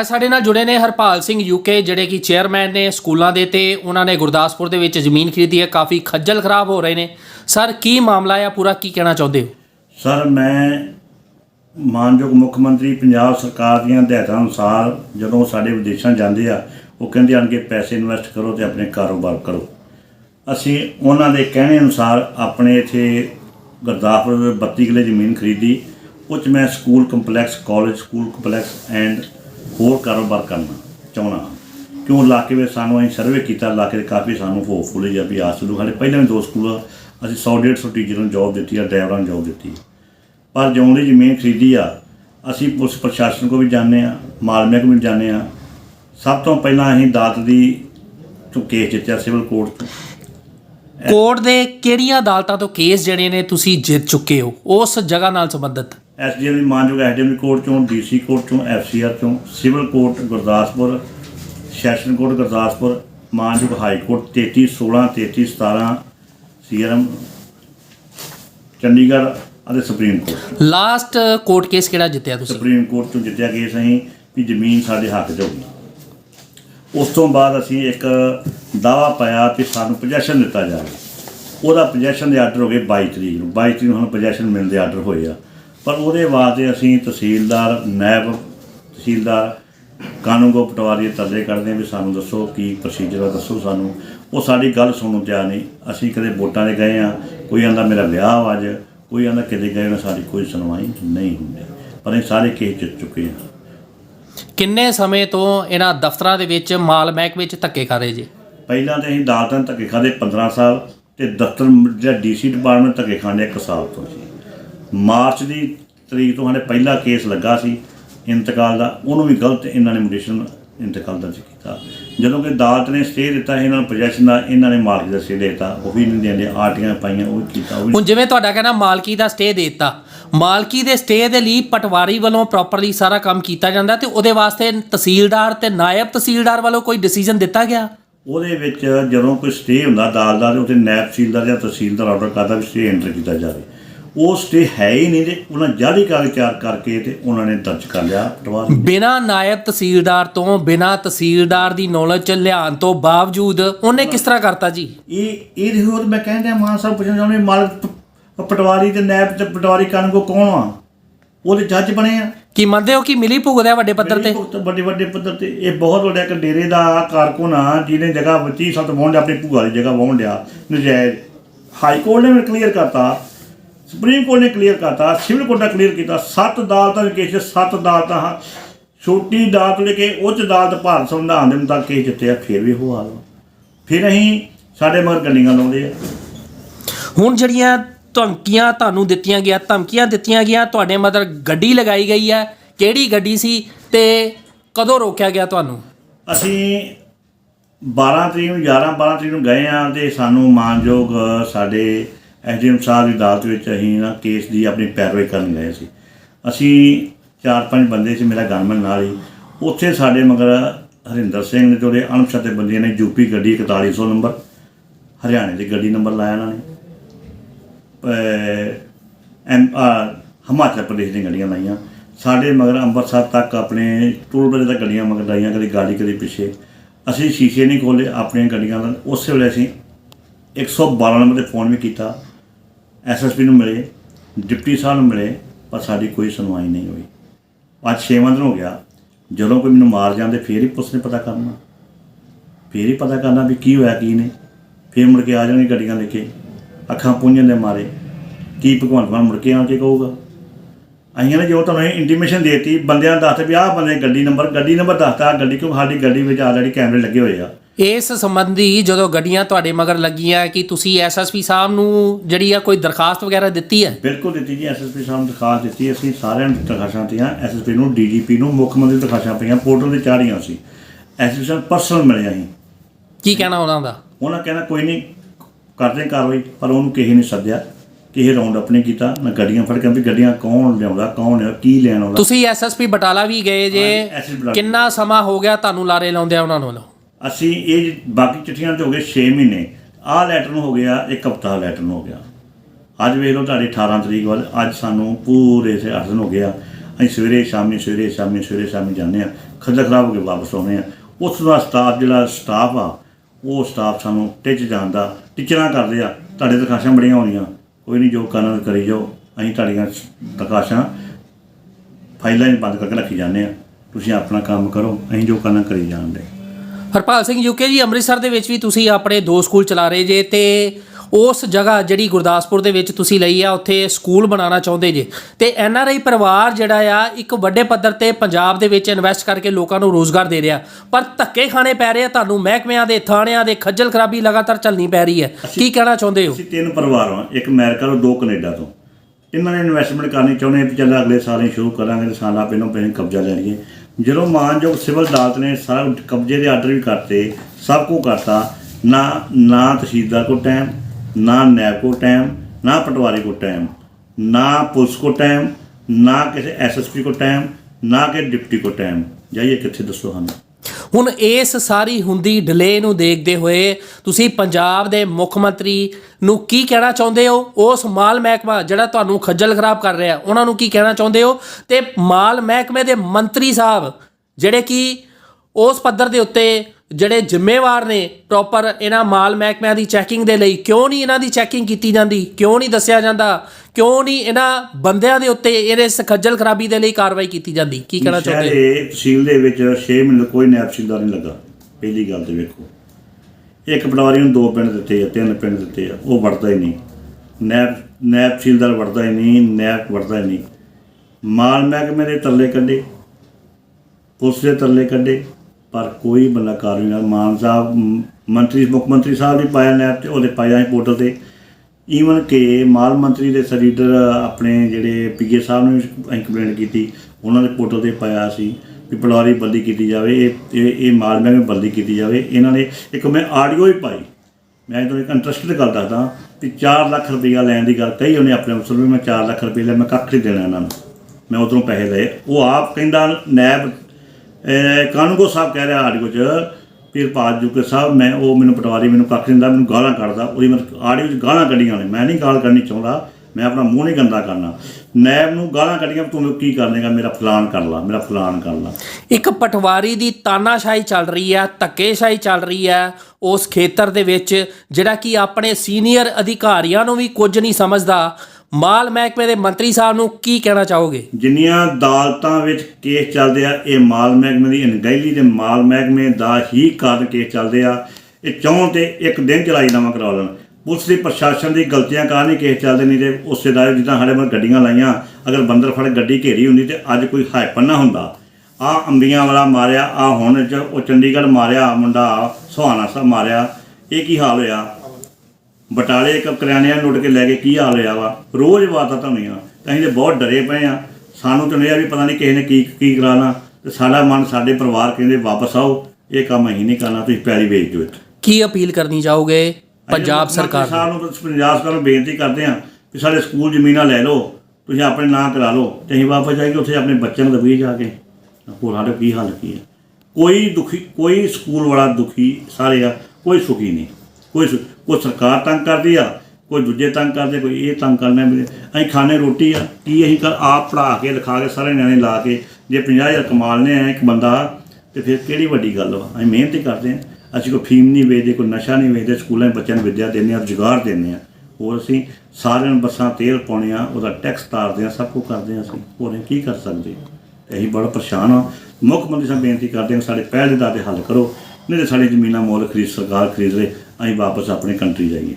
ਅੱਜ ਸਾਡੇ ਨਾਲ ਜੁੜੇ ਨੇ ਹਰਪਾਲ ਸਿੰਘ ਯੂਕੇ ਜਿਹੜੇ ਕਿ ਚੇਅਰਮੈਨ ਨੇ ਸਕੂਲਾਂ ਦੇ ਤੇ ਉਹਨਾਂ ਨੇ ਗੁਰਦਾਸਪੁਰ ਦੇ ਵਿੱਚ ਜ਼ਮੀਨ ਖਰੀਦੀ ਹੈ। ਕਾਫੀ ਖੱਜਲ ਖਰਾਬ ਹੋ ਰਹੇ ਨੇ। ਸਰ, ਕੀ ਮਾਮਲਾ ਹੈ ਪੂਰਾ ਕੀ ਕਹਿਣਾ ਚਾਹੁੰਦੇ ਹੋ? ਸਰ, ਮੈਂ ਮਾਨਯੋਗ ਮੁੱਖ ਮੰਤਰੀ ਪੰਜਾਬ ਸਰਕਾਰ ਦੀਆਂ ਹਦਾਇਤਾਂ ਅਨੁਸਾਰ ਜਦੋਂ ਸਾਡੇ ਵਿਦੇਸ਼ਾਂ ਜਾਂਦੇ ਆ, ਉਹ ਕਹਿੰਦੇ ਹਨ ਕਿ ਪੈਸੇ ਇਨਵੈਸਟ ਕਰੋ ਤੇ ਆਪਣੇ ਕਾਰੋਬਾਰ ਕਰੋ। ਅਸੀਂ ਉਹਨਾਂ ਦੇ ਕਹਿਣੇ ਅਨੁਸਾਰ ਆਪਣੇ ਇੱਥੇ ਗੁਰਦਾਸਪੁਰ ਵਿੱਚ 32 ਕਿੱਲੇ ਜ਼ਮੀਨ ਖਰੀਦੀ ਉਹ 'ਚ ਮੈਂ school complex, college school complex and ਹੋਰ ਕਾਰੋਬਾਰ ਕਰਨਾ ਚਾਹੁੰਦਾ ਹਾਂ। ਕਿਉਂ ਇਲਾਕੇ ਵਿੱਚ ਸਾਨੂੰ ਅਸੀਂ ਸਰਵੇ ਕੀਤਾ ਇਲਾਕੇ ਦੇ ਕਾਫੀ ਸਾਨੂੰ ਹੋਪਫੁਲ ਜਾਂ ਵੀ ਆਸ ਨੂੰ ਸਾਡੇ ਪਹਿਲਾਂ ਵੀ ਦੋ ਸਕੂਲ ਅਸੀਂ 100 150 ਟੀਚਰਾਂ ਨੂੰ ਜੌਬ ਦਿੱਤੀ ਆ ਡਰਾਈਵਰਾਂ ਨੂੰ ਜੌਬ ਦਿੱਤੀ ਪਰ ਜਿਉਂ ਦੀ ਜ਼ਮੀਨ ਖਰੀਦੀ ਆ, ਅਸੀਂ ਪੁਲਿਸ ਪ੍ਰਸ਼ਾਸਨ ਕੋ ਵੀ ਜਾਂਦੇ ਆ, ਮਾਲ ਮਹਿਕਮੇ ਵੀ ਜਾਂਦੇ ਆ। ਸਭ ਤੋਂ ਪਹਿਲਾਂ ਅਸੀਂ ਦਾਤ ਦੀ ਤੋਂ ਕੇਸ ਜਿੱਤਿਆ ਸਿਵਲ ਕੋਰਟ ਤੋਂ। ਕੋਰਟ ਦੇ ਕਿਹੜੀਆਂ ਅਦਾਲਤਾਂ ਤੋਂ ਕੇਸ ਜਿਹੜੇ ਨੇ ਤੁਸੀਂ ਜਿੱਤ ਚੁੱਕੇ ਹੋ? ਉਸ ਜਗ੍ਹਾ ਨਾਲ ਸੰਬੰਧਿਤ। ਐਸਡੀਐਮ ਦੀ ਮਾਨਯੋਗ ਐਸਡੀਐਮ ਕੋਰਟ ਚੋਂ ਡੀਸੀ ਕੋਰਟ ਚੋਂ ਐਫਸੀਆਰ ਚੋਂ civil court Gurdaspur session court Gurdaspur ਮਾਨਯੋਗ ਹਾਈ ਕੋਰਟ 33 16 33 17 ਸੀਆਰਐਮ ਚੰਡੀਗੜ੍ਹ ਅਤੇ supreme court. Last court case ਕਿਹੜਾ ਜਿੱਤਿਆ ਤੁਸੀਂ? ਸੁਪਰੀਮ ਕੋਰਟ ਤੋਂ ਜਿੱਤਿਆ ਕੇਸ ਅਸੀਂ ਵੀ ਜ਼ਮੀਨ ਸਾਡੇ ਹੱਕ 'ਚ ਹੋਊਗੀ। ਉਸ ਤੋਂ ਬਾਅਦ ਅਸੀਂ ਇੱਕ ਦਾਵਾ ਪਾਇਆ ਕਿ ਸਾਨੂੰ ਪੋਜੈਸ਼ਨ ਦਿੱਤਾ ਜਾਵੇ। ਉਹਦਾ ਪੋਜੈਸ਼ਨ ਦੇ ਆਰਡਰ ਹੋ ਗਏ 22 ਤਰੀਕ ਨੂੰ। 22 ਤਰੀਕ ਨੂੰ ਸਾਨੂੰ ਪੋਜੈਸ਼ਨ ਮਿਲਣ ਦੇ ਆਰਡਰ ਹੋਏ ਆ। ਪਰ ਉਹਦੇ ਵਾਸਤੇ ਅਸੀਂ ਤਹਿਸੀਲਦਾਰ ਨਾਇਬ ਤਹਿਸੀਲਦਾਰ ਕਾਨੂੰਗੋ ਪਟਵਾਰੀ ਤਰਲੇ ਕਰਦੇ ਹਾਂ ਵੀ ਸਾਨੂੰ ਦੱਸੋ ਕੀ ਪ੍ਰੋਸੀਜਰ ਆ ਦੱਸੋ ਸਾਨੂੰ। ਉਹ ਸਾਡੀ ਗੱਲ ਸੁਣਨ ਨੂੰ ਤਿਆਰ ਨਹੀਂ। ਅਸੀਂ ਕਦੇ ਵੋਟਾਂ ਦੇ ਗਏ ਆ ਕੋਈ ਆਂਦਾ ਮੇਰਾ ਵਿਆਹ ਅੱਜ ਕੋਈ ਆਂਦਾ ਕਿਤੇ ਗਏ ਨਾ ਸਾਡੀ ਕੋਈ ਸੁਣਵਾਈ ਨਹੀਂ ਹੁੰਦੀ। ਪਰ ਇਹ ਸਾਰੇ ਕੇਸ ਜਿੱਤ ਚੁੱਕੇ ਆ ਕਿੰਨੇ ਸਮੇਂ ਤੋਂ ਇਹਨਾਂ ਦਫ਼ਤਰਾਂ ਦੇ ਵਿੱਚ ਮਾਲ ਮਹਿਕਮੇ ਵਿੱਚ ਧੱਕੇ ਕਰ ਰਹੇ ਜੀ? ਪਹਿਲਾਂ ਤੇ ਅਸੀਂ ਦਾਤਾਂ ਧੱਕੇ ਖਾਦੇ 15 ਸਾਲ ਤੇ ਦਫ਼ਤਰ ਜਿਹੜਾ ਡੀਸੀ ਡਿਪਾਰਟਮੈਂਟ ਧੱਕੇ ਖਾਂਦੇ 1 ਸਾਲ ਤੋਂ ਸੀ ਮਾਰਚ ਦੀ ਤਰੀਕ ਤੋਂ ਸਾਡੇ ਪਹਿਲਾ ਕੇਸ ਲੱਗਾ ਸੀ ਇੰਤਕਾਲ ਦਾ ਉਹਨੂੰ ਵੀ ਗਲਤ ਇਹਨਾਂ ਨੇ ਮੁਡੀਸ਼ਨ ਇੰਤਕਾਲ ਦਰਜ ਕੀਤਾ। ਜਦੋਂ ਕਿ ਅਦਾਲਤ ਨੇ ਸਟੇ ਦਿੱਤਾ ਇਹਨਾਂ ਨੂੰ ਪੋਜੈਸ਼ਨ ਦਾ ਇਹਨਾਂ ਨੇ ਮਾਲਕ ਦਾ ਸਟੇ ਦਿੱਤਾ ਉਹ ਵੀ ਨਹੀਂ ਦਿੰਦੇ ਆਰਟੀਆਂ ਪਾਈਆਂ ਉਹ ਕੀਤਾ ਉਹ ਹੁਣ ਜਿਵੇਂ ਤੁਹਾਡਾ ਕਹਿਣਾ ਮਾਲਕੀ ਦਾ ਸਟੇ ਦਿੱਤਾ। ਮਾਲਕੀ ਦੇ ਸਟੇ ਦੇ ਲਈ ਪਟਵਾਰੀ ਵੱਲੋਂ ਪ੍ਰੋਪਰਲੀ ਸਾਰਾ ਕੰਮ ਕੀਤਾ ਜਾਂਦਾ ਤੇ ਉਹਦੇ ਵਾਸਤੇ ਤਹਿਸੀਲਦਾਰ ਤੇ ਨਾਇਬ ਤਹਿਸੀਲਦਾਰ ਵੱਲੋਂ ਕੋਈ ਡਿਸੀਜਨ ਦਿੱਤਾ ਗਿਆ? ਉਹਦੇ ਵਿੱਚ ਜਦੋਂ ਕੋਈ ਸਟੇ ਹੁੰਦਾ ਅਦਾਲਤ ਦਾ ਤੇ ਉੱਥੇ ਨਾਇਬ ਤਹਿਸੀਲਦਾਰ ਜਾਂ ਤਹਿਸੀਲਦਾਰ ਆਰਡਰ ਕਰਦਾ ਵੀ ਸਟੇ ਐਂਟਰ ਕੀਤਾ ਜਾਵੇ। ਉਹ ਸਟੇ ਹੈ ਹੀ ਨਹੀਂ ਤੇ ਉਹਨਾਂ ਜਾਰੀ ਕਾਗਜ਼ ਤਿਆਰ ਕਰਕੇ ਤੇ ਉਹਨਾਂ ਨੇ ਦਰਜ ਕਰ ਲਿਆ ਪਟਵਾਰੀ ਬਿਨਾ ਨਾਇਬ ਤਹਿਸੀਲਦਾਰ ਤੋਂ ਬਿਨਾ ਤਹਿਸੀਲਦਾਰ ਦੀ ਨੌਲੇਜ ਚ ਲਿਆਉਣ ਤੋਂ ਬਾਵਜੂਦ ਉਹਨੇ ਕਿਸ ਤਰ੍ਹਾਂ ਕਰਤਾ ਜੀ? ਇਹ ਇਹ ਹੋਰ ਮੈਂ ਕਹਿੰਦਾ ਮਾਨ ਸਾਹਿਬ ਪੁੱਛਣਾ ਚਾਹੁੰਦੇ ਮਾਲਕ ਪਟਵਾਰੀ ਤੇ ਨਾਇਬ ਤੇ ਪਟਵਾਰੀ ਕਰਨ ਕੋ ਕੌਣ ਆ? ਉਹਦੇ ਜੱਜ ਬਣੇ ਆ। ਕੀ ਮੰਨਦੇ ਹੋ ਕਿ ਮਿਲੀ ਭੁਗਤਿਆ ਵੱਡੇ ਪੱਧਰ ਤੇ? ਭੁਗਤ ਵੱਡੇ ਵੱਡੇ ਪੱਧਰ ਤੇ। ਇਹ ਬਹੁਤ ਵੱਡਾ ਇੱਕ ਡੇਰੇ ਦਾ ਕਾਰਕੁਨ ਆ ਜਿਹਨੇ ਜਗ੍ਹਾ 30 ਸਾਲ ਤੋਂ ਵਾਹੁਣ ਆਪਣੀ ਭੂਆ ਦੀ ਜਗ੍ਹਾ ਵਾਹੁਣ ਡਿਆ ਨਜਾਇਜ਼। ਹਾਈ ਕੋਰਟ ਨੇ ਵੀ ਕਲੀਅਰ ਕਰਤਾ ਸੁਪਰੀਮ ਕੋਰਟ ਨੇ ਕਲੀਅਰ ਕਰਤਾ ਸਿਵਲ ਕੋਰਟ ਨੇ ਕਲੀਅਰ ਕੀਤਾ ਸੱਤ ਅਦਾਲਤਾਂ ਦੇ ਕੇਸ ਸੱਤ ਅਦਾਲਤਾਂ ਹਨ। ਛੋਟੀ ਅਦਾਲਤ ਲੈ ਕੇ ਉੱਚ ਅਦਾਲਤ ਭਾਰਤ ਸੰਵਿਧਾਨ ਦੇ ਮੁਤਾਬਕ ਕੇਸ ਆ ਫਿਰ ਵੀ ਉਹ ਹਾਲ। ਫਿਰ ਅਸੀਂ ਸਾਡੇ ਮਗਰ ਗੱਡੀਆਂ ਲਾਉਂਦੇ ਆ ਹੁਣ ਜਿਹੜੀਆਂ ਧਮਕੀਆਂ ਤੁਹਾਨੂੰ ਦਿੱਤੀਆਂ ਗਿਆ ਧਮਕੀਆਂ ਦਿੱਤੀਆਂ ਗਿਆ ਤੁਹਾਡੇ ਮਤਲਬ ਗੱਡੀ ਲਗਾਈ ਗਈ ਹੈ ਕਿਹੜੀ ਗੱਡੀ ਸੀ ਤੇ ਕਦੋਂ ਰੋਕਿਆ ਗਿਆ ਤੁਹਾਨੂੰ ਅਸੀਂ 12 ਤਰੀਕ ਨੂੰ 11 12 ਤਰੀਕ ਨੂੰ ਗਏ ਆ ਤੇ ਸਾਨੂੰ ਮਾਨਯੋਗ ਸਾਡੇ ਐਸਡੀਐਮ ਸਾਹਿਬ ਦੀ ਅਦਾਲਤ ਵਿੱਚ ਅਸੀਂ ਨਾ ਕੇਸ ਦੀ ਆਪਣੀ ਪੈਰਵਾਈ ਕਰਨ ਗਏ ਸੀ। ਅਸੀਂ ਚਾਰ ਪੰਜ ਬੰਦੇ ਸੀ, ਮੇਰਾ ਗਨਮੈਨ ਨਾਲ ਹੀ। ਉੱਥੇ ਸਾਡੇ ਮਗਰ ਹਰਿੰਦਰ ਸਿੰਘ ਨੇ ਜਿਹੜੇ ਅਣਪਛਾਤੇ ਬੰਦਿਆਂ ਨੇ ਯੂਪੀ ਗੱਡੀ 4100 ਨੰਬਰ, ਹਰਿਆਣੇ ਦੀ ਗੱਡੀ ਨੰਬਰ ਲਾਇਆ ਇਹਨਾਂ ਨੇ। ਐਮ ਹਿਮਾਚਲ ਪ੍ਰਦੇਸ਼ ਦੀਆਂ ਗੱਡੀਆਂ ਲਾਈਆਂ। ਸਾਡੇ ਮਗਰ ਅੰਮ੍ਰਿਤਸਰ ਤੱਕ ਆਪਣੇ ਟੂਲ ਬਜੇ ਤੱਕ ਗੱਡੀਆਂ ਮਗਰ ਲਾਈਆਂ, ਕਦੇ ਗਾੜੀ, ਕਦੇ ਪਿੱਛੇ। ਅਸੀਂ ਸ਼ੀਸ਼ੇ ਨਹੀਂ ਖੋਲੇ ਆਪਣੀਆਂ ਗੱਡੀਆਂ ਦਾ ਉਸੇ ਵੇਲੇ ਅਸੀਂ 112 ਨੰਬਰ ਤੇ ਫੋਨ ਵੀ ਕੀਤਾ। ਐਸਐਸਪੀ ਨੂੰ ਮਿਲੇ, ਡਿਪਟੀ ਸਾਹਿਬ ਨੂੰ ਮਿਲੇ, ਪਰ ਸਾਡੀ ਕੋਈ ਸੁਣਵਾਈ ਨਹੀਂ ਹੋਈ। ਅੱਜ 6 ਦਿਨ ਹੋ ਗਿਆ। ਜਦੋਂ ਕੋਈ ਮੈਨੂੰ ਮਾਰ ਜਾਂਦੇ, ਫੇਰ ਹੀ ਪੁਲਿਸ ਨੇ ਪਤਾ ਕਰਨਾ। ਫੇਰ ਹੀ ਪਤਾ ਕਰਨਾ ਵੀ ਕੀ ਹੋਇਆ, ਕੀ ਨੇ ਫੇਰ ਮੁੜ ਕੇ ਆ ਜਾਣਗੇ ਗੱਡੀਆਂ ਲੈ ਕੇ। ਅੱਖਾਂ ਪੁੰਝਣ ਦੇ ਮਾਰੇ। ਕੀ ਭਗਵੰਤ ਮਾਨ ਮੁੜ ਕੇ ਆ ਕੇ ਕਹੂਗਾ? ਅਸੀਂ ਨੇ ਜੋ ਤੁਹਾਨੂੰ ਇੰਟੀਮੇਸ਼ਨ ਦੇਤੀ, ਬੰਦਿਆਂ ਨੂੰ ਦੱਸਦੇ ਵੀ ਆਹ ਬੰਦੇ ਗੱਡੀ ਨੰਬਰ ਗੱਡੀ ਨੰਬਰ ਦੱਸਤਾ ਆਹ ਗੱਡੀ ਕਿਉਂ, ਸਾਡੀ ਗੱਡੀ ਵਿੱਚ ਆਲਰੇਡੀ ਕੈਮਰੇ ਲੱਗੇ ਹੋਏ ਆ। ਇਸ ਸੰਬੰਧੀ ਜਦੋਂ ਗੱਡੀਆਂ ਤੁਹਾਡੇ ਮਗਰ ਲੱਗੀਆਂ ਕਿ ਤੁਸੀਂ ਐਸਐਸਪੀ ਸਾਹਿਬ ਨੂੰ ਜਿਹੜੀ ਆ ਕੋਈ ਦਰਖਾਸਤ ਵਗੈਰਾ ਦਿੱਤੀ ਹੈ? ਬਿਲਕੁਲ ਦਿੱਤੀ ਜੀ ਐਸਐਸਪੀ ਸਾਹਿਬ ਨੂੰ ਦਰਖਾਸਤ ਦਿੱਤੀ। ਅਸੀਂ ਸਾਰਿਆਂ ਨੂੰ ਦਰਖਾਸਤਾਂ ਦਿੱਤੀਆਂ। ਐਸਐਸਪੀ ਨੂੰ ਡੀਜੀਪੀ ਨੂੰ ਮੁੱਖ ਮੰਤਰੀ ਨੂੰ ਦਰਖਾਸਤਾਂ ਪਈਆਂ ਪੋਰਟਲ ਤੇ ਚਾੜੀਆਂ ਸੀ। ਐਸਐਸਪੀ ਸਾਹਿਬ ਪਰਸਨਲ ਮਿਲੇ ਅਸੀਂ ਕੀ ਕਹਿਣਾ ਉਹਨਾਂ ਦਾ? ਉਹਨਾਂ ਕਹਿੰਦਾ ਕੋਈ ਨਹੀਂ ਕਰਦੇ ਕਾਰਵਾਈ ਪਰ ਉਹਨੂੰ ਕਿਸੇ ਨੇ ਸੱਦਿਆ ਕਿਸੇ ਰਾਉਂਡ ਅਪ ਨਹੀਂ ਕੀਤਾ ਨਾ ਗੱਡੀਆਂ ਫੜ ਕੇ ਵੀ ਗੱਡੀਆਂ ਕੌਣ ਲਿਆਉਂਦਾ ਕੌਣ ਹੈ ਕੀ ਲੈਣ ਆਉਂਦਾ। ਤੁਸੀਂ ਐਸਐਸਪੀ ਬਟਾਲਾ ਵੀ ਗਏ ਜੇ। ਕਿੰਨਾ ਸਮਾਂ ਹੋ ਗਿਆ ਤੁਹਾਨੂੰ ਲਾਰੇ ਲਾਉਂਦਿਆਂ ਉਹਨਾਂ ਨੂੰ ਅਸੀਂ ਇਹ ਬਾਕੀ ਚਿੱਠੀਆਂ ਤੇ ਹੋ ਗਏ 6 ਮਹੀਨੇ। ਆਹ ਲੈਟਰ ਨੂੰ ਹੋ ਗਿਆ, ਇੱਕ ਹਫ਼ਤਾ ਲੈਟਰ ਨੂੰ ਹੋ ਗਿਆ। ਅੱਜ ਵੇਖ ਲਓ ਤੁਹਾਡੀ 18 ਤਰੀਕ ਵੱਲ, ਅੱਜ ਸਾਨੂੰ ਪੂਰੇ ਸੇ 8 ਦਿਨ ਹੋ ਗਿਆ। ਅਸੀਂ ਸਵੇਰੇ, ਸ਼ਾਮੀ ਸਵੇਰੇ ਸ਼ਾਮੀ ਸਵੇਰੇ, ਸ਼ਾਮੀ ਜਾਂਦੇ ਆ ਖੱਜਲ ਖਰਾਬ ਹੋ ਕੇ ਵਾਪਸ ਆਉਂਦੇ ਆ ਉਸ ਦਾ ਸਟਾਫ ਜਿਹੜਾ ਸਟਾਫ ਆ, ਉਹ ਸਟਾਫ ਸਾਨੂੰ ਟਿੱਚ ਜਾਂਦਾ ਟੀਚਰਾਂ ਕਰਦੇ ਆ, ਤੁਹਾਡੇ ਤਨਖਾਹਾਂ ਬੜੀਆਂ ਹੋਣੀਆਂ। ਕੋਈ ਨਹੀਂ ਜੋ ਕਰਨਾ ਕਰੀ ਜਾਓ, ਅਸੀਂ ਤੁਹਾਡੀਆਂ ਤਨਖਾਹਾਂ ਫਾਈਲਾਂ ਹੀ ਬੰਦ ਕਰਕੇ ਰੱਖੀ ਜਾਂਦੇ ਆ ਤੁਸੀਂ ਆਪਣਾ ਕੰਮ ਕਰੋ, ਅਸੀਂ ਜੋ ਕਰਨਾ ਕਰੀ ਜਾਂਦੇ ਹਰਪਾਲ ਸਿੰਘ ਯੂਕੇ ਜੀ ਅੰਮ੍ਰਿਤਸਰ ਦੇ ਵਿੱਚ ਵੀ ਤੁਸੀਂ ਆਪਣੇ ਦੋ ਸਕੂਲ ਚਲਾ ਰਹੇ ਜੇ ਤੇ ਉਸ ਜਗ੍ਹਾ ਜਿਹੜੀ ਗੁਰਦਾਸਪੁਰ ਦੇ ਵਿੱਚ ਤੁਸੀਂ ਲਈ ਆ ਉੱਥੇ ਸਕੂਲ ਬਣਾਉਣਾ ਚਾਹੁੰਦੇ ਜੇ। ਤੇ ਐਨ ਆਰ ਆਈ ਪਰਿਵਾਰ ਜਿਹੜਾ ਆ ਇੱਕ ਵੱਡੇ ਪੱਧਰ ਤੇ ਪੰਜਾਬ ਦੇ ਵਿੱਚ ਇਨਵੈਸਟ ਕਰਕੇ ਲੋਕਾਂ ਨੂੰ ਰੋਜ਼ਗਾਰ ਦੇ ਰਿਹਾ। ਪਰ ਧੱਕੇ ਖਾਣੇ ਪੈ ਰਹੇ ਆ ਤੁਹਾਨੂੰ ਮਹਿਕਮਿਆਂ ਦੇ ਥਾਣਿਆਂ ਦੇ ਖੱਜਲ ਖਰਾਬੀ ਲਗਾਤਾਰ ਚੱਲਣੀ ਪੈ ਰਹੀ ਹੈ। ਕੀ ਕਹਿਣਾ ਚਾਹੁੰਦੇ ਹੋ? ਅਸੀਂ ਤਿੰਨ ਪਰਿਵਾਰ ਹਾਂ ਇੱਕ ਅਮਰੀਕਾ ਤੋਂ ਦੋ ਕੈਨੇਡਾ ਤੋਂ। ਇਹਨਾਂ ਨੇ ਇਨਵੈਸਟਮੈਂਟ ਕਰਨੀ ਚਾਹੁੰਦੇ ਆ ਵੀ ਚੱਲ ਅਗਲੇ ਸਾਲ ਹੀ ਸ਼ੁਰੂ ਕਰਾਂਗੇ ਤੇ ਸਾਲਾਂ ਪਹਿਲਾਂ ਪਹਿਲਾਂ ਕਬਜ਼ਾ ਲੈ ਲਈਏ। ਜਦੋਂ ਮਾਨਯੋਗ ਸਿਵਲ ਅਦਾਲਤ ਨੇ ਸਾਰਾ ਕਬਜ਼ੇ ਦੇ ਆਰਡਰ ਵੀ ਕਰਤੇ, ਸਭ ਕੁ ਕਰਤਾ, ਨਾ ਨਾ ਤਹਿਸੀਲਦਾਰ ਕੋ ਟਾਈਮ ਨਾ ਨੈਬ ਕੋ ਟਾਈਮ ਨਾ ਪਟਵਾਰੀ ਕੋ ਟਾਈਮ ਨਾ ਪੁਲਿਸ ਕੋ ਟਾਈਮ ਨਾ ਕਿਸੇ ਐਸਐਸਪੀ ਕੋ ਟਾਈਮ ਨਾ ਕਿ ਡਿਪਟੀ ਕੋ ਟਾਈਮ ਜਾਈਏ ਕਿੱਥੇ ਦੱਸੋ ਸਾਨੂੰ? ਹੁਣ ਇਸ ਸਾਰੀ ਹੁੰਦੀ ਡਿਲੇ ਨੂੰ ਦੇਖਦੇ ਹੋਏ ਤੁਸੀਂ ਪੰਜਾਬ ਦੇ ਮੁੱਖ ਮੰਤਰੀ ਨੂੰ ਕੀ ਕਹਿਣਾ ਚਾਹੁੰਦੇ ਹੋ? ਉਸ ਮਾਲ ਮਹਿਕਮਾ ਜਿਹੜਾ ਤੁਹਾਨੂੰ ਖੱਜਲ ਖਰਾਬ ਕਰ ਰਿਹਾ, ਉਹਨਾਂ ਨੂੰ ਕੀ ਕਹਿਣਾ ਚਾਹੁੰਦੇ ਹੋ? ਤੇ ਮਾਲ ਮਹਿਕਮੇ ਦੇ ਮੰਤਰੀ ਸਾਹਿਬ ਜਿਹੜੇ ਕਿ ਉਸ ਪੱਧਰ ਦੇ ਉੱਤੇ ਜਿਹੜੇ ਜ਼ਿੰਮੇਵਾਰ ਨੇ ਪ੍ਰੋਪਰ ਇਹਨਾਂ ਮਾਲ ਮਹਿਕਮਿਆਂ ਦੀ ਚੈਕਿੰਗ ਦੇ ਲਈ ਕਿਉਂ ਨਹੀਂ ਇਹਨਾਂ ਦੀ ਚੈਕਿੰਗ ਕੀਤੀ ਜਾਂਦੀ? ਕਿਉਂ ਨਹੀਂ ਦੱਸਿਆ ਜਾਂਦਾ? ਕਿਉਂ ਨਹੀਂ ਇਹਨਾਂ ਬੰਦਿਆਂ ਦੇ ਉੱਤੇ ਇਹਦੇ ਖੱਜਲ ਖਰਾਬੀ ਦੇ ਲਈ ਕਾਰਵਾਈ ਕੀਤੀ ਜਾਂਦੀ? ਕੀ ਕਹਿਣਾ ਚਾਹੁੰਦੇ? ਹੋ ਸ਼ਹਿਰੇ ਤਹਿਸੀਲ ਦੇ ਵਿੱਚ 6 ਮਹੀਨੇ ਕੋਈ ਨੈਬ ਤਹਿਸੀਲਦਾਰ ਨਹੀਂ ਲੱਗਾ। ਪਹਿਲੀ ਗੱਲ ਤੇ ਵੇਖੋ। ਇੱਕ ਪਟਵਾਰੀ ਨੂੰ ਦੋ ਪਿੰਡ ਦਿੱਤੇ ਆ ਤਿੰਨ ਪਿੰਡ ਦਿੱਤੇ ਆ ਉਹ ਵੜਦਾ ਹੀ ਨਹੀਂ। ਨੈਬ ਨੈਬ ਤਹਿਸੀਲਦਾਰ ਵੜਦਾ ਹੀ ਨਹੀਂ ਨੈਬ ਵੜਦਾ ਹੀ ਨਹੀਂ। ਮਾਲ ਮਹਿਕਮੇ ਦੇ ਤਰਲੇ ਕੱਢੇ ਪੁਲਿਸ ਦੇ ਤਰਲੇ ਕੱਢੇ ਪਰ ਕੋਈ ਬੰਦਾ ਕਾਰਵਾਈ ਨਾਲ ਮਾਨ ਸਾਹਿਬ ਮੰਤਰੀ, ਮੁੱਖ ਮੰਤਰੀ ਸਾਹਿਬ ਨੇ ਪਾਇਆ ਨੈਬ ਤੇ, ਉਹਦੇ ਪਾਇਆ ਸੀ ਪੋਰਟਲ ਤੇ। ਈਵਨ ਕਿ ਮਾਲ ਮੰਤਰੀ ਦੇ ਸਰੀਡਰ ਆਪਣੇ ਜਿਹੜੇ ਪੀਏ ਸਾਹਿਬ ਨੂੰ ਵੀ ਅਸੀਂ ਕੰਪਲੇਂਟ ਕੀਤੀ, ਉਹਨਾਂ ਦੇ ਪੋਰਟਲ ਤੇ ਪਾਇਆ ਸੀ ਵੀ ਪਟਵਾਰੀ ਬਦਲੀ ਕੀਤੀ ਜਾਵੇ, ਇਹ ਇਹ ਇਹ ਮਾਲ ਮਹਿਕਮੇ ਬਦਲੀ ਕੀਤੀ ਜਾਵੇ। ਇਹਨਾਂ ਨੇ ਇੱਕ ਮੈਂ ਆਡੀਓ ਹੀ ਪਾਈ। ਮੈਂ ਤੁਹਾਨੂੰ ਇੱਕ ਇੰਟਰਸਟਿਡ ਗੱਲ ਦੱਸਦਾ ਵੀ 4 ਲੱਖ ਰੁਪਈਆ ਲੈਣ ਦੀ ਗੱਲ ਕਹੀ ਉਹਨੇ ਆਪਣੇ ਅਫਸਰ ਨੂੰ, ਵੀ ਮੈਂ 4 ਲੱਖ ਰੁਪਏ ਲੈ, ਮੈਂ ਕੱਖ ਨਹੀਂ ਦੇਣਾ ਇਹਨਾਂ ਨੂੰ। ਮੈਂ ਉਧਰੋਂ ਪੈਸੇ ਲਏ। ਉਹ ਆਪ ਕਹਿੰਦਾ ਨੈਬ ਕਾਨੂੰਗੋ ਸਾਹਿਬ ਕਹਿ ਰਿਹਾ ਆਡੀਓ 'ਚ ਪੀਰ ਪਾਜ ਜੁਕੇ ਸਾਹਿਬ, ਮੈਂ ਉਹ ਮੈਨੂੰ ਪਟਵਾਰੀ ਮੈਨੂੰ ਕੱਖ ਦਿੰਦਾ, ਮੈਨੂੰ ਗਾਲਾਂ ਕੱਢਦਾ, ਉਹਦੀ ਮੈਂ ਆਡੀਓ 'ਚ ਗਾਲਾਂ ਕੱਢੀਆਂ ਨੇ। ਮੈਂ ਨਹੀਂ ਗਾਲ ਕਰਨੀ ਚਾਹੁੰਦਾ, ਮੈਂ ਆਪਣਾ ਮੂੰਹ ਨਹੀਂ ਗੰਦਾ ਕਰਨਾ। ਨੈਬ ਨੂੰ ਗਾਲਾਂ ਕੱਢੀਆਂ ਵੀ ਤੂੰ ਮੈਨੂੰ ਕੀ ਕਰਨੇਗਾ ਮੇਰਾ ਫਲਾਨ ਕਰ ਲਾ, ਮੇਰਾ ਫਲਾਨ ਕਰ ਲਾ। ਇੱਕ ਪਟਵਾਰੀ ਦੀ ਤਾਨਾਸ਼ਾਹੀ ਚੱਲ ਰਹੀ ਹੈ, ਧੱਕੇਸ਼ਾਹੀ ਚੱਲ ਰਹੀ ਹੈ, ਉਸ ਖੇਤਰ ਦੇ ਵਿੱਚ, ਜਿਹੜਾ ਕਿ ਆਪਣੇ ਸੀਨੀਅਰ ਅਧਿਕਾਰੀਆਂ ਨੂੰ ਵੀ ਕੁਝ ਨਹੀਂ ਸਮਝਦਾ ਮਾਲ ਮਹਿਕਮੇ ਦੇ ਮੰਤਰੀ ਸਾਹਿਬ ਨੂੰ ਕੀ ਕਹਿਣਾ ਚਾਹੋਗੇ? ਜਿੰਨੀਆਂ ਅਦਾਲਤਾਂ ਵਿੱਚ ਕੇਸ ਚੱਲਦੇ ਆ, ਇਹ ਮਾਲ ਮਹਿਕਮੇ ਦੀ ਅਣਗਹਿਲੀ ਦੇ ਮਾਲ ਮਹਿਕਮੇ ਦਾ ਹੀ ਕਾਰਨ ਕੇਸ ਚੱਲਦੇ ਆ। ਇਹ ਚਾਹੁਣ ਤੇ ਇੱਕ ਦਿਨ ਚਲਾਈ ਨਵਾਂ ਕਰਾ ਲੈਣ। ਪੁਲਿਸ ਦੇ ਪ੍ਰਸ਼ਾਸਨ ਦੀ ਗਲਤੀਆਂ ਕਾਰਨ ਹੀ ਕੇਸ ਚੱਲਦੇ ਨਹੀਂ ਤੇ ਉਸੇ ਦਾ ਜਿੱਦਾਂ ਸਾਡੇ ਮਰ ਗੱਡੀਆਂ ਲਾਈਆਂ, ਅਗਰ ਬੰਦਰ ਫੜ ਗੱਡੀ ਘੇਰੀ ਹੁੰਦੀ ਤੇ ਅੱਜ ਕੋਈ ਹਾਇਪਨ ਨਾ ਹੁੰਦਾ। ਆ ਅੰਬੀਆਂ ਵਾਲਾ ਮਾਰਿਆ, ਆ ਹੁਣ ਚ- ਉਹ ਚੰਡੀਗੜ੍ਹ ਮਾਰਿਆ, ਮੁੰਡਾ ਸੁਹਾਣਾ ਸਾਹਿਬ ਮਾਰਿਆ। ਇਹ ਕੀ ਹਾਲ ਹੋਇਆ? ਬਟਾਲੇ ਇੱਕ ਕਰਿਆਨਿਆਂ ਲੁੱਟ ਕੇ ਲੈ ਕੇ ਕੀ ਹਾਲ ਹੋਇਆ ਵਾ? ਰੋਜ਼ ਵਾਰਦਾਤਾਂ ਹੋਈਆਂ। ਤਾਂ ਅਸੀਂ ਤੇ ਬਹੁਤ ਡਰੇ ਪਏ ਆ ਸਾਨੂੰ ਤਾਂ ਇਹ ਆ ਵੀ ਪਤਾ ਨਹੀਂ ਕਿਸੇ ਨੇ ਕੀ ਕੀ ਕਰਾਣਾ। ਤੇ ਸਾਡਾ ਮਨ ਸਾਡੇ ਪਰਿਵਾਰ ਕਹਿੰਦੇ ਵਾਪਸ ਆਓ। ਇਹ ਕੰਮ ਅਸੀਂ ਨਹੀਂ ਕਰਨਾ ਤੁਸੀਂ ਪੈਰੀ ਵੇਚ ਦਿਓ ਇੱਥੇ। ਕੀ ਅਪੀਲ ਕਰਨੀ ਚਾਹੋਗੇ ਪੰਜਾਬ ਸਰਕਾਰ ਨੂੰ? ਨੂੰ ਪੰਜਾਬ ਸਰਕਾਰ ਨੂੰ ਬੇਨਤੀ ਕਰਦੇ ਆ ਕਿ ਸਾਡੇ ਸਕੂਲ ਜ਼ਮੀਨਾਂ ਲੈ ਲਓ। ਤੁਸੀਂ ਆਪਣੇ ਨਾਂ ਕਰਾ ਲਓ ਤੇ ਅਸੀਂ ਵਾਪਸ ਜਾਈਏ ਉੱਥੇ ਆਪਣੇ ਬੱਚਿਆਂ ਨੂੰ ਦਬੀ ਜਾ ਕੇ। ਹੋਰ ਸਾਡੇ ਕੀ ਹਾਲ ਕੀ ਹੈ? ਕੋਈ ਦੁਖੀ ਕੋਈ ਸਕੂਲ ਵਾਲਾ ਦੁਖੀ ਸਾਰੇ ਆ ਕੋਈ ਸੁਖੀ ਨਹੀਂ। ਕੋਈ ਕੋਈ ਸਰਕਾਰ ਤੰਗ ਕਰਦੀ ਆ, ਕੋਈ ਦੂਜੇ ਤੰਗ ਕਰਦੇ, ਕੋਈ ਇਹ ਤੰਗ ਕਰਨਾ ਮੇਰੇ ਅਸੀਂ ਖਾਣੇ ਰੋਟੀ ਆ, ਕੀ ਅਸੀਂ ਕਰ ਆਪ ਪੜਾ ਕੇ, ਲਿਖਾ ਕੇ, ਸਾਰੇ ਨਿਆਣੇ ਲਾ ਕੇ, ਜੇ 50000 ਕਮਾਲਨੇ ਆ ਇੱਕ ਬੰਦਾ, ਤੇ ਫਿਰ ਕਿਹੜੀ ਵੱਡੀ ਗੱਲ ਵਾ? ਅਸੀਂ ਮਿਹਨਤ ਹੀ ਕਰਦੇ ਆ। ਅਸੀਂ ਕੋਈ ਫੀਮ ਨਹੀਂ ਵੇਚਦੇ, ਕੋਈ ਨਸ਼ਾ ਨਹੀਂ ਵੇਚਦੇ, ਸਕੂਲਾਂ ਦੇ ਬੱਚਿਆਂ ਨੂੰ ਵਿੱਦਿਆ ਦਿੰਦੇ ਆ, ਰੁਜ਼ਗਾਰ ਦਿੰਦੇ ਆ। ਹੋਰ ਅਸੀਂ ਸਾਰਿਆਂ ਨੂੰ ਬੱਸਾਂ ਤੇਲ ਪਾਉਣੇ ਆ, ਉਹਦਾ ਟੈਕਸ ਤਾਰਦੇ ਆ, ਸਭ ਕੁਝ ਕਰਦੇ ਆ ਅਸੀਂ। ਹੋਰ ਅਸੀਂ ਕੀ ਕਰ ਸਕਦੇ? ਅਸੀਂ ਬੜਾ ਪਰੇਸ਼ਾਨ ਆ। ਮੁੱਖ ਮੰਤਰੀ ਸਾਹਿਬ ਬੇਨਤੀ ਕਰਦੇ ਆ ਸਾਡੇ ਪਹਿਲੇ ਦਾ ਤੇ ਹੱਲ ਕਰੋ, ਨਹੀਂ ਤੇ ਸਾਡੀ ਜ਼ਮੀਨਾਂ ਮੁੱਲ ਖਰੀਦ, ਸਰਕਾਰ ਖਰੀਦ ਲੇ ਅਸੀਂ ਵਾਪਸ ਆਪਣੀ ਕੰਟਰੀ ਜਾਈਏ।